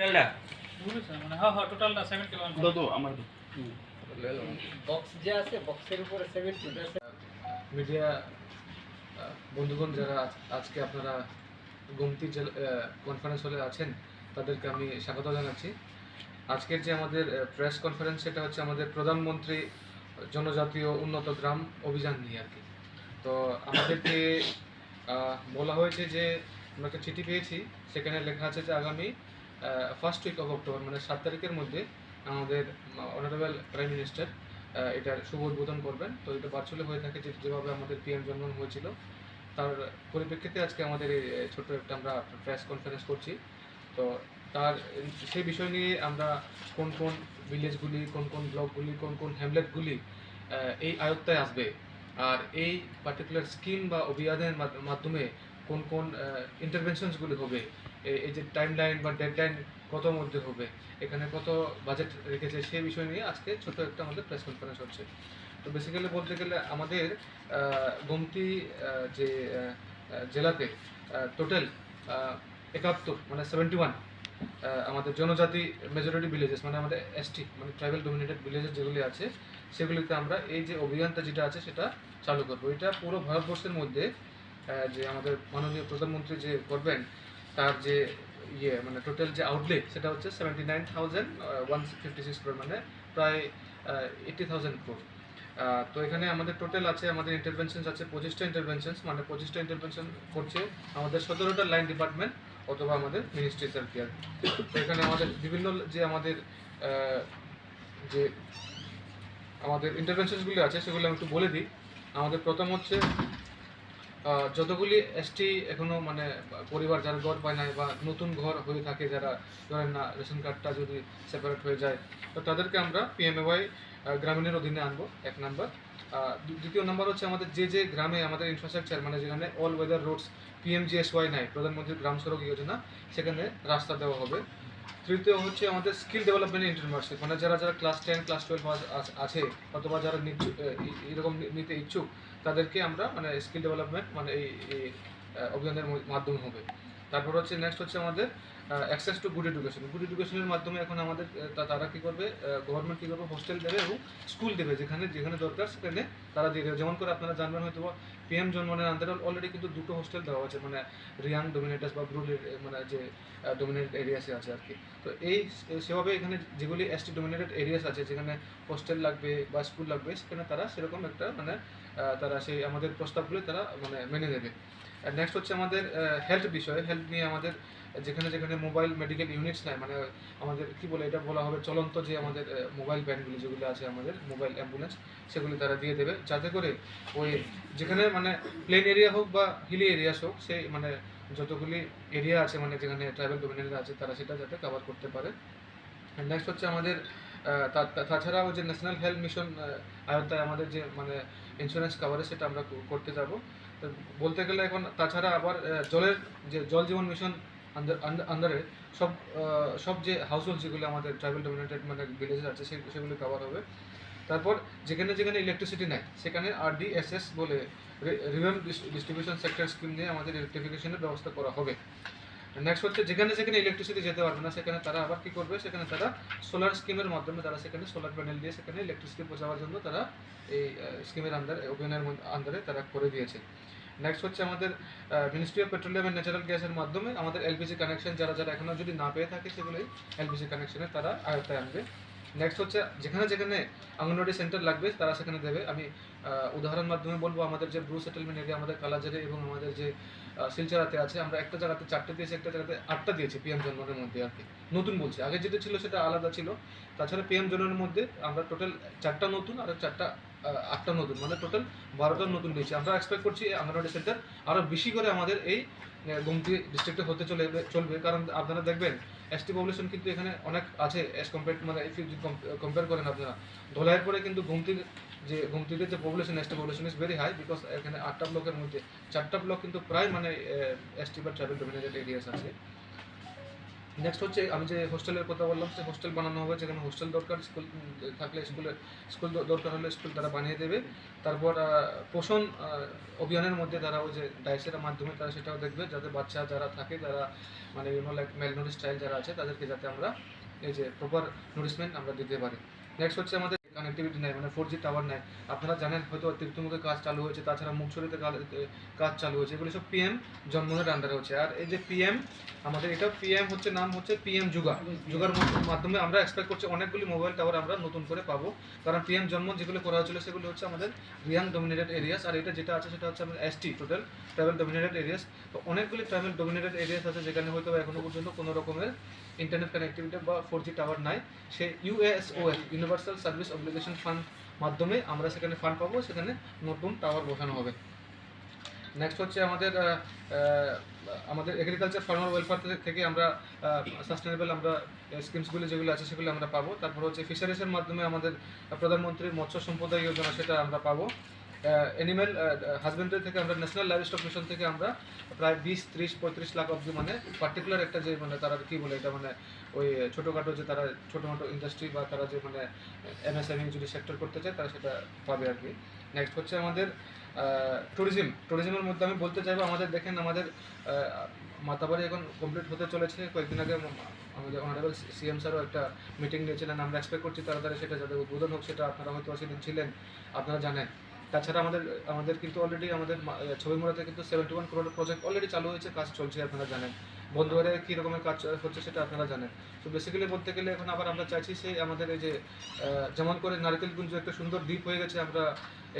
টোটালটা? মানে হ্যাঁ হ্যাঁ মিডিয়া বন্ধুগণ যারা আজ- আজকে আপনারা গুমতি কনফারেন্স হলে আছেন তাদেরকে আমি স্বাগত জানাচ্ছি। আজকের যে আমাদের প্রেস কনফারেন্স সেটা হচ্ছে আমাদের প্রধানমন্ত্রী জনজাতীয় উন্নত গ্রাম অভিযান নিয়ে আর কি। তো আমাদেরকে বলা হয়েছে যে আমরা একটা চিঠি পেয়েছি সেখানে লেখা আছে যে আগামী ফার্স্ট উইক অফ অক্টোবর মানে সাত তারিখের মধ্যে আমাদের অনারেবল প্রাইম মিনিস্টার এটার শুভ উদ্বোধন করবেন। তো এটা ভার্চুয়ালি হয়ে থাকে যেভাবে আমাদের পিএম জন্মগ্রহণ হয়েছিল। তার পরিপ্রেক্ষিতে আজকে আমাদের এই ছোট্ট একটা আমরা প্রেস কনফারেন্স করছি। তো তার, সেই বিষয় নিয়ে আমরা কোন কোন ভিলেজগুলি কোন কোন ব্লকগুলি কোন কোন হ্যামলেটগুলি এই আয়ত্তায় আসবে আর এই পার্টিকুলার স্কিম বা অভিযানের মাধ- মাধ্যমে কোন কোন ইন্টারভেনশনসগুলি হবে এই- যে টাইম লাইন বা ডেডলাইন কত মধ্যে হবে, এখানে কত বাজেট রেখেছে সেই বিষয় নিয়ে আজকে ছোট একটা আমাদের প্রেস কনফারেন্স হচ্ছে। তো বেসিক্যালি বলতে গেলে আমাদের গোমতি যে জেলাতে টোটাল একাত্তর মানে সেভেন্টি ওয়ান আমাদের জনজাতি মেজরিটি ভিলেজেস মানে আমাদের এসটি মানে ট্রাইবাল ডোমিনেটেড ভিলেজেস যেগুলি আছে, সেগুলিতে আমরা এই যে অভিযানটা যেটা আছে সেটা চালু করব। এটা পুরো ভারতবর্ষের মধ্যে যে আমাদের মাননীয় প্রধানমন্ত্রী যে করবেন তার যে ইয়ে মানে টোটাল যে আউটলেট সেটা হচ্ছে seventy nine thousand one fifty six crore মানে প্রায় এইটি থাউজেন্ড ক্রোর তো এখানে আমাদের টোটাল আছে, আমাদের ইন্টারভেনশনস আছে, পঁচিশটা ইন্টারভেনশনস মানে পঁচিশটা ইন্টারভেনশন করছে আমাদের সতেরোটা লাইন ডিপার্টমেন্ট অথবা আমাদের মিনিস্ট্রিজ আর কি আর তো এখানে আমাদের বিভিন্ন যে আমাদের যে আমাদের ইন্টারভেনশনসগুলি আছে, সেগুলো আমি একটু বলে দিই। আমাদের প্রথম হচ্ছে যতগুলি এসটি এখনও মানে পরিবার যারা ঘর পায় নাই বা নতুন ঘর হয়ে থাকে যারা, ধরেন না, রেশন কার্ডটা যদি সেপারেট হয়ে যায়, তো তাদেরকে আমরা পিএমএওয়াই গ্রামীণের অধীনে আনব, এক নাম্বার। দ্বিতীয় নাম্বার হচ্ছে আমাদের যে যে গ্রামে আমাদের ইনফ্রাস্ট্রাকচার মানে যেখানে অল ওয়েদার রোডস পিএমজিএসওয়াই নাই প্রধানমন্ত্রী গ্রাম সড়ক যোজনা, সেখানে রাস্তা দেওয়া হবে। তৃতীয় হচ্ছে আমাদের স্কিল ডেভেলপমেন্ট ইন্টারমার্কশিপ মানে যারা যারা ক্লাস টেন ক্লাস টুয়েলভ আছে, অথবা যারা এরকম নিতে ইচ্ছুক তাদেরকে আমরা মানে স্কিল ডেভেলপমেন্ট মানে এই অভিযানের মাধ্যমে হবে। তারপর হচ্ছে নেক্সট হচ্ছে আমাদের access to good education good এডুকেশনের মাধ্যমে এখন আমাদের তারা কী করবে? গভর্নমেন্ট কী করবে? হোস্টেল দেবে এবং স্কুল দেবে, যেখানে যেখানে দরকার সেখানে তারা দিয়ে দেবে যেমন করে আপনারা জানবেন হয়তো পিএম জন্মনের আন্ডারে অলরেডি কিন্তু দুটো হোস্টেল দেওয়া আছে মানে রিয়াং ডোমিনেটাস বা ব্রুল মানে যে ডোমিনেটেড এরিয়াসে আছে আর কি। তো এই সেভাবে এখানে যেগুলি এসটি ডোমিনেটেড এরিয়াস আছে, যেখানে হোস্টেল লাগবে বা স্কুল লাগবে, সেখানে তারা সেরকম একটা মানে তারা সেই আমাদের প্রস্তাবগুলি তারা মানে মেনে নেবে। নেক্সট হচ্ছে আমাদের হেলথ বিষয়ে। হেলথ নিয়ে আমাদের যেখানে যেখানে মোবাইল মেডিকেল ইউনিটস নাই মানে আমাদের কি বলে এটা বলা হবে চলন্ত যে আমাদের মোবাইল ভ্যানগুলি যেগুলো আছে আমাদের মোবাইল অ্যাম্বুলেন্স সেগুলি তারা দিয়ে দেবে। যাতে করে ওই যেখানে মানে প্লেন এরিয়া হোক বা হিলি এরিয়াস হোক সেই মানে যতগুলি এরিয়া আছে মানে যেখানে ট্রাইবাল ডোমিনেটেড আছে, তারা সেটা যাতে কভার করতে পারে। নেক্সট হচ্ছে আমাদের তাছাড়াও যে ন্যাশনাল হেলথ মিশন আয়ত্তায় আমাদের যে মানে ইন্স্যুরেন্স কাভারেজ সেটা আমরা করতে যাব। বলতে গেলে এখন তাছাড়া আবার জলের যে জল জীবন মিশন আন্ডারে সব সব যে হাউস হোল্ড যেগুলো আমাদের ট্রাইবাল ডোমিনেটেড মানে ভিলেজেস আছে সেগুলো কভার হবে। তারপর যেখানে যেখানে ইলেকট্রিসিটি নাই, সেখানে আর ডিএসএস বলে রিভেন ডিস্ট্রিবিউশন সেক্টর স্কিম নিয়ে আমাদের ইলেকট্রিফিকেশনের ব্যবস্থা করা হবে। নেক্সট হচ্ছে যেখানে যেখানে ইলেকট্রিসিটি যেতে পারবে না, সেখানে তারা আবার কি করবে? সেখানে তারা সোলার স্কিমের মাধ্যমে তারা সেখানে সোলার প্যানেল দিয়ে সেখানে ইলেকট্রিসিটি পৌঁছাবার জন্য তারা এই স্কিমের আন্ডারে অভিযানের আন্ডারে তারা করে দিয়েছে। নেক্সট হচ্ছে আমাদের ministry of petroleum and natural গ্যাসের মাধ্যমে আমাদের এলপিজি কানেকশন যারা যারা এখনও যদি না পেয়ে থাকে সেগুলোই এলপিজি কানেকশনে তারা আয়ত্তায় আনবে। নেক্সট হচ্ছে যেখানে যেখানে অঙ্গনওয়াড়ি সেন্টার লাগবে তারা সেখানে দেবে। আমি উদাহরণ মাধ্যমে বলব, আমাদের যে ব্রু সেটেলমেন্ট এরিয়া আমাদের কালাজারে এবং আমাদের যে শিলচরাতে আছে, আমরা একটা জায়গাতে চারটে দিয়েছি, একটা জায়গাতে আটটা দিয়েছি পিএম জন্মনের মধ্যে আর কি। নতুন বলছি, আগে যেটা ছিল সেটা আলাদা ছিল। তাছাড়া পিএম জন্মনের মধ্যে আমরা টোটাল চারটা নতুন আর চারটা আটটা নতুন মানে টোটাল বারোটা নতুন দিয়েছি আমরা এক্সপেক্ট করছি এই সেন্টার আরও বেশি করে আমাদের এই গুমতি ডিস্ট্রিক্টে হতে চলে, চলবে। কারণ আপনারা দেখবেন এসটি পপুলেশন কিন্তু এখানে অনেক আছে এস কম্পেয়ার মানে কম্পেয়ার করেন আপনারা। ধলাইয়ের পরে কিন্তু গুমতির যে গুমতিতে যে population ST population is very high because এখানে আটটা ব্লকের মধ্যে। চারটা ব্লক কিন্তু প্রায় মানে এসটি বা ট্রাভেল ডোমিনেটেড এরিয়াস আছে। নেক্সট হচ্ছে আমি যে হোস্টেলের কথা বললাম সে হোস্টেল বানানো হবে, যেখানে হোস্টেল দরকার স্কুল থাকলে স্কুলের স্কুল দরকার হলে স্কুল তারা বানিয়ে দেবে। তারপর পোষণ অভিযানের মধ্যে তারা ওই যে ডাইসের মাধ্যমে তারা সেটাও দেখবে, যাতে বাচ্চা যারা থাকে, যারা মানে বিভিন্ন লাইক মেল স্টাইল যারা আছে, তাদেরকে যাতে আমরা এই যে প্রপার নোটিশমেন্ট আমরা দিতে পারি। নেক্সট হচ্ছে আমাদের কানেক্টিভিটি নেই মানে ফোর জি টাওয়ার নেই। আপনারা জানেন হয়তো তীর্থমুখে কাজ চালু হয়েছে, তাছাড়া মুখছড়িতে কাজ চালু হয়েছে, এগুলো সব পিএম জন্মনের আন্ডারে হচ্ছে। আর এই যে পিএম আমাদের এটা পিএম হচ্ছে, নাম হচ্ছে পিএম যুগা যুগার মধ্য- মাধ্যমে আমরা এক্সপেক্ট করছি অনেকগুলি মোবাইল টাওয়ার আমরা নতুন করে পাবো। কারণ পিএম জন্ম যেগুলো করা হয়েছিল, সেগুলো হচ্ছে আমাদের রিয়াং ডোমিনেটেড এরিয়াস আর এটা যেটা আছে, সেটা হচ্ছে আমাদের ST total travel dominated areas তো অনেকগুলি ট্রাভেল ডোমিনেটেড এরিয়াস আছে, যেখানে হয়তো এখনও পর্যন্ত কোনো রকমের ইন্টারনেট কানেক্টিভিটি বা ফোর জি টাওয়ার নাই, সে USOF universal service obligation fund মাধ্যমে আমরা সেখানে ফান্ড পাবো, সেখানে নতুন টাওয়ার বসানো হবে। নেক্সট হচ্ছে আমাদের আমাদের এগ্রিকালচার ফার্মার ওয়েলফেয়ার থেকে আমরা সাস্টেনেবল আমরা স্কিমসগুলো যেগুলো আছে সেগুলো আমরা পাবো। তারপর হচ্ছে ফিশারিসের মাধ্যমে আমাদের প্রধানমন্ত্রীর মৎস্য সম্পদা যোজনা, সেটা আমরা পাবো। অ্যানিম্যাল হাজবেন্ডারি থেকে আমরা ন্যাশনাল লাইভ স্টক মিশন থেকে আমরা প্রায় বিশ, ত্রিশ, পঁয়ত্রিশ লাখ অব্দি মানে পার্টিকুলার একটা যে মানে তারা কি বলে, এটা মানে ওই ছোটোখাটো যে তারা ছোটো মোটো ইন্ডাস্ট্রি বা তারা যে মানে এমএসএমই যদি সেক্টর করতে চায়, তারা সেটা পাবে আর কি। নেক্সট হচ্ছে আমাদের ট্যুরিজম ট্যুরিজমের মধ্যে আমি বলতে চাইব, আমাদের দেখেন আমাদের মাতাবাড়ি এখন কমপ্লিট হতে চলেছে। কয়েকদিন আগে আমাদের অনারেবল সিএম স্যারও একটা মিটিং নিয়েছিলেন আমরা এক্সপেক্ট করছি তাড়াতাড়ি সেটা যাতে উদ্বোধন হোক, সেটা আপনারা হয়তো সেদিন ছিলেন, আপনারা জানেন। তাছাড়া আমাদের আমাদের কিন্তু অলরেডি আমাদের ছবি ছবিমুড়াতে কিন্তু seventy one crore project already চালু হয়েছে, কাজ চলছে আপনারা জানেন। বন্ধুবারে কী রকমের কাজ হচ্ছে সেটা আপনারা জানেন। তো বেসিক্যালি বলতে গেলে এখন আবার আমরা চাইছি সেই আমাদের এই যে যেমন করে নারকেলগুঞ্জ একটা সুন্দর দ্বীপ হয়ে গেছে আমরা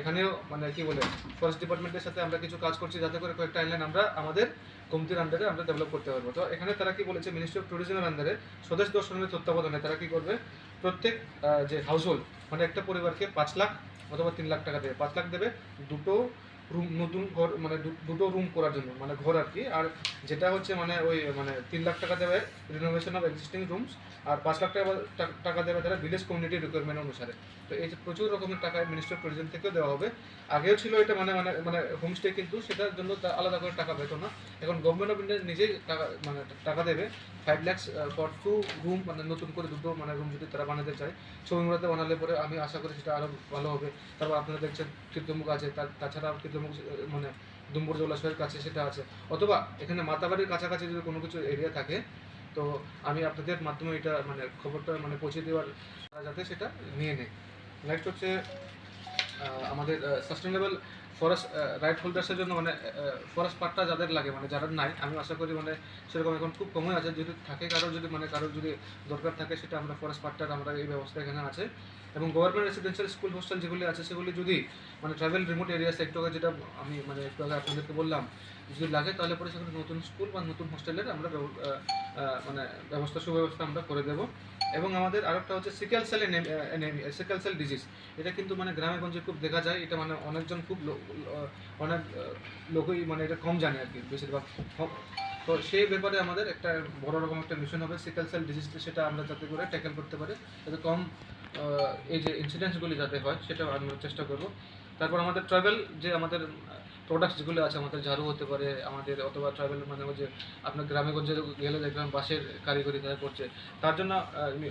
এখানেও মানে কি বলে ফরেস্ট ডিপার্টমেন্টের সাথে আমরা কিছু কাজ করছি, যাতে করে কয়েকটা আইল্যান্ড আমরা আমাদের কমতির আন্ডারে আমরা ডেভেলপ করতে পারব। তো এখানে তারা কি বলেছে মিনিস্ট্রি অফ ট্যুরিজমের আন্ডারে স্বদেশ দর্শনের তত্ত্বাবধানে তারা কি করবে, প্রত্যেক যে হাউস হোল্ড মানে একটা পরিবারকে পাঁচ লাখ অথবা তিন লাখ টাকা দেবে পাঁচ লাখ দেবে দুটো রুম, নতুন ঘর মানে দুটো রুম করার জন্য মানে ঘর আর কি। আর যেটা হচ্ছে মানে ওই মানে তিন লাখ টাকা দেবে রিনোভেশন অফ এক্সিস্টিং রুমস আর পাঁচ লাখ টাকা টাকা দেবে তারা ভিলেজ কমিউনিটি রিকোয়ারমেন্ট অনুসারে। তো এই প্রচুর রকমের টাকা মিনিস্টার ট্যুরিজম থেকেও দেওয়া হবে। আগেও ছিল এটা মানে মানে মানে হোমস্টে কিন্তু সেটার জন্য আলাদা করে টাকা পেতো না। এখন গভর্নমেন্ট অফ ইন্ডিয়া নিজেই টাকা মানে টাকা দেবে। Five lakhs for two room মানে নতুন করে দুটো মানে রুম যদি তারা বানাতে চায়। ছবি মুড়াতে বানালে পরে আমি আশা করি সেটা আরও ভালো হবে। তারপর আপনারা দেখছেন কীর্তমুখ আছে তাছাড়া মানে দুম্বর জলাশয়ের কাছে সেটা আছে। অথবা এখানে মাতাবাড়ির কাছাকাছি যদি কোনো কিছু এরিয়া থাকে, তো আমি আপনাদের মাধ্যমে এটা মানে খবরটা মানে পৌঁছে দেওয়ার যাতে সেটা নিয়ে নেয় নেক্সট হচ্ছে আমাদের সাস্টেনেবল ফরেস্ট রাইট হোল্ডার্সের জন্য মানে ফরেস্ট পার্টটা যাদের লাগে মানে যারা নাই, আমি আশা করি মানে সেরকম এখন খুব কমই আছে। যদি থাকে কারও যদি মানে কারও যদি দরকার থাকে, সেটা আমরা ফরেস্ট পার্টটার আমরা এই ব্যবস্থা এখানে আছে। এবং গভর্নমেন্ট রেসিডেন্সিয়াল স্কুল হোস্টেল যেগুলি আছে, সেগুলি যদি মানে ট্রাভেল রিমোট এরিয়া সেক্টরে যেটা আমি মানে একটু আগে আপনাদেরকে বললাম, যদি লাগে তাহলে পরে সেখানে নতুন স্কুল বা নতুন হোস্টেলের আমরা মানে ব্যবস্থা, সুব্যবস্থা আমরা করে দেবো। এবং আমাদের আরেকটা হচ্ছে sickle cell sickle cell disease এটা কিন্তু মানে গ্রামে গঞ্জে খুব দেখা যায়, এটা মানে অনেকজন খুব অনেক লোকই মানে এটা কম জানে আর কি বেশিরভাগ তো সেই ব্যাপারে আমাদের একটা বড় রকম একটা মিশন হবে সিকেল সেল ডিজিজটা সেটা আমরা যাতে করে ট্যাকেল করতে পারি, যাতে কম এই যে ইনসিডেন্টসগুলি যাতে হয় সেটা আমরা চেষ্টা করব। তারপর আমাদের ট্রাভেল যে আমাদের প্রোডাক্টস যেগুলো আছে, আমাদের ঝাড়ু হতে পারে, আমাদের অথবা ট্রাভেল মানে যে আপনার গ্রামে গঞ্জে গেলে দেখবেন বাসের কারিগরি তারা করছে। তার জন্য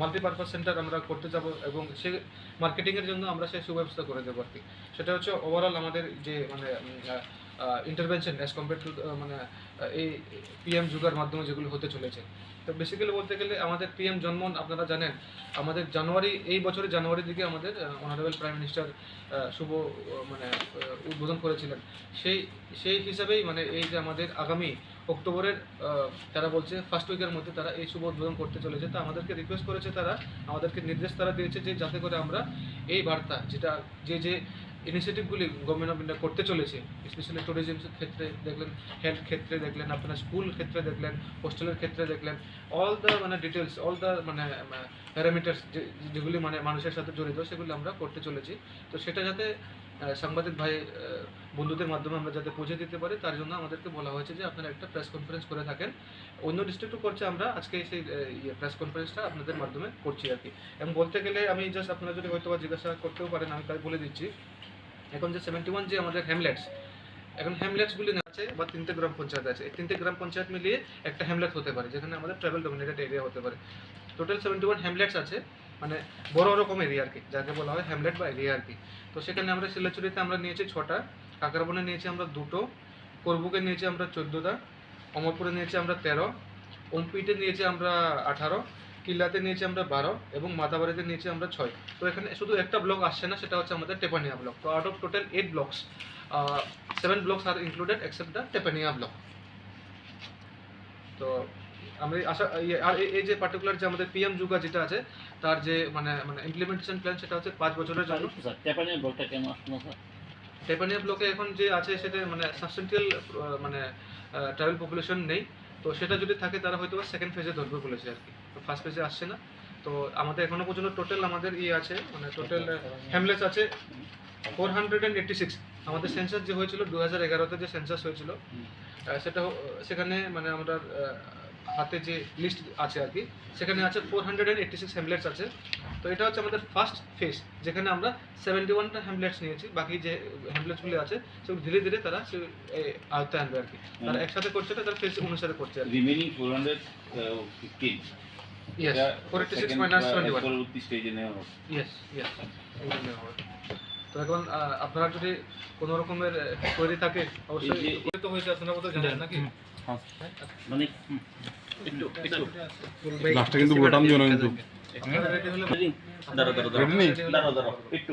মাল্টিপারপাস সেন্টার আমরা করতে যাব এবং সে মার্কেটিংয়ের জন্য আমরা সে সুব্যবস্থা করে দেবো আর কি। সেটা হচ্ছে ওভারঅল আমাদের যে মানে ইন্টারভেনশন অ্যাজ কম্পেয়ার টু মানে এই পিএম যুগার মাধ্যমে যেগুলো হতে চলেছে। তো বেসিক্যালি বলতে গেলে আমাদের পিএম জন্মন আপনারা জানেন, আমাদের জানুয়ারি, এই বছরের জানুয়ারির দিকে আমাদের অনারেবল প্রাইম মিনিস্টার শুভ মানে উদ্বোধন করেছিলেন। সেই সেই হিসাবেই মানে এই যে আমাদের আগামী অক্টোবরের তারা বলছে ফার্স্ট উইকের মধ্যে তারা এই শুভ উদ্বোধন করতে চলেছে। তা আমাদেরকে রিকোয়েস্ট করেছে তারা, আমাদেরকে নির্দেশ তারা দিয়েছে যে যাতে করে আমরা এই বার্তা, যেটা, যে যে ইনিশিয়েটিভগুলি গভর্নমেন্ট অফ ইন্ডিয়া করতে চলেছে। স্পেশালি ট্যুরিজম ক্ষেত্রে দেখলেন হেলথ ক্ষেত্রে দেখলেন, আপনার স্কুল ক্ষেত্রে দেখলেন হোস্টেলের ক্ষেত্রে দেখলেন অল দ্য মানে ডিটেলস অল দ্য মানে প্যারামিটার্স যেগুলি মানে মানুষের সাথে জড়িত, সেগুলি আমরা করতে চলেছি। তো সেটা যাতে সাংবাদিক ভাই বন্ধুদের মাধ্যমে আমরা যাতে পৌঁছে দিতে পারি, তার জন্য আমাদেরকে বলা হয়েছে যে আপনারা একটা প্রেস কনফারেন্স করে থাকেন। অন্য ডিস্ট্রিক্টও করছে আমরা, আজকে সেই ইয়ে প্রেস কনফারেন্সটা আপনাদের মাধ্যমে করছি আর কি। এবং বলতে গেলে আমি জাস্ট আপনারা যদি হয়তো জিজ্ঞাসা করতেও পারেন, আমি তাই বলে দিচ্ছি। এখন যে সেভেন্টি ওয়ান যে আমাদের হ্যামলেটস এখন হ্যামলেটসগুলি আছে, বা তিনটে গ্রাম পঞ্চায়েত আছে। এই তিনটে গ্রাম পঞ্চায়েত মিলিয়ে একটা হ্যামলেট হতে পারে, যেখানে আমাদের ট্রাভেল ডোমিনেটেড এরিয়া হতে পারে। টোটাল সেভেন্টি ওয়ান হ্যামলেটস আছে মানে বড় রকম এরিয়া আর কি, যাকে বলা হয় হ্যামলেট বা এরিয়া আর কি। তো সেখানে আমরা শিলাচুরিতে আমরা নিয়েছি ছটা কাকারবনে নিয়েছি আমরা দুটো, করবুকে নিয়েছি আমরা চোদ্দোটা, অমরপুরে নিয়েছি আমরা তেরো, ওমপিতে নিয়েছি আমরা আঠারো কিল্লাতে নিয়েছি আমরা বারো এবং মাতাবাড়িতে নিয়েছি আমরা ছয়। তো এখানে শুধু একটা ব্লক আসছে না সেটা হচ্ছে আমাদের টেপানিয়া ব্লক তো out of total eight blocks seven blocks are included except the Tepania block তো আমি আশা আর এই- যে পার্টিকুলার যে আমাদের পিএম যুগা যেটা আছে তার যে মানে মানে ইমপ্লিমেন্টেশন প্ল্যান সেটা হচ্ছে পাঁচ বছরের জন্য। টেপানিয়া ব্লকটা কেন আসলো টেপানিয়া ব্লকে এখন যে আছে সেটা মানে সাবস্টেন্টিয়াল মানে ট্রাভেল পপুলেশন নেই। তো সেটা যদি থাকে তারা হয়তো সেকেন্ড ফেজে ধরবে বলেছে আর কি। তো ফার্স্ট ফেজে আসছে না। তো আমাদের এখনও পর্যন্ত টোটাল আমাদের ইয়ে আছে মানে টোটাল হ্যামলেস আছে। Four hundred and eighty six আমাদের সেন্সাস যে হয়েছিল দু হাজার এগারোতে যে সেন্সাস হয়েছিল সেটা সেখানে মানে আমরা হাতে যে লিস্ট আছে আর কি সেখানে আছে four hundred and eighty six hamlets আছে। তো এটা হচ্ছে আমাদের ফার্স্ট ফেজ যেখানে আমরা সেভেন্টি ওয়ানটা হ্যামলেটস নিয়েছি বাকি যে হ্যামলেটসগুলি আছে সেগুলো ধীরে ধীরে তারা আয়ত্তে আনবে আর কি। তারা একসাথে করছে না তারা ফেজ অনুসারে করছে remaining four hundred fifteen yes four eighty six minus twenty one পরবর্তী স্টেজে নেওয়া হবে ইয়েস ইয়েস তো এখন আহ, আপনারা যদি কোনো রকমের কোয়েরি থাকে অবশ্যই এই যে- হয়েছে আপনারা বোধহয় জানেন নাকি? মানে একটু একটু। লাস্টে কিন্তু বোটাম দিও না কিন্তু। আপনারা ready হলে দাঁড়া দাঁড়া Ready? নেই? দাঁড়া দাঁড়া একটু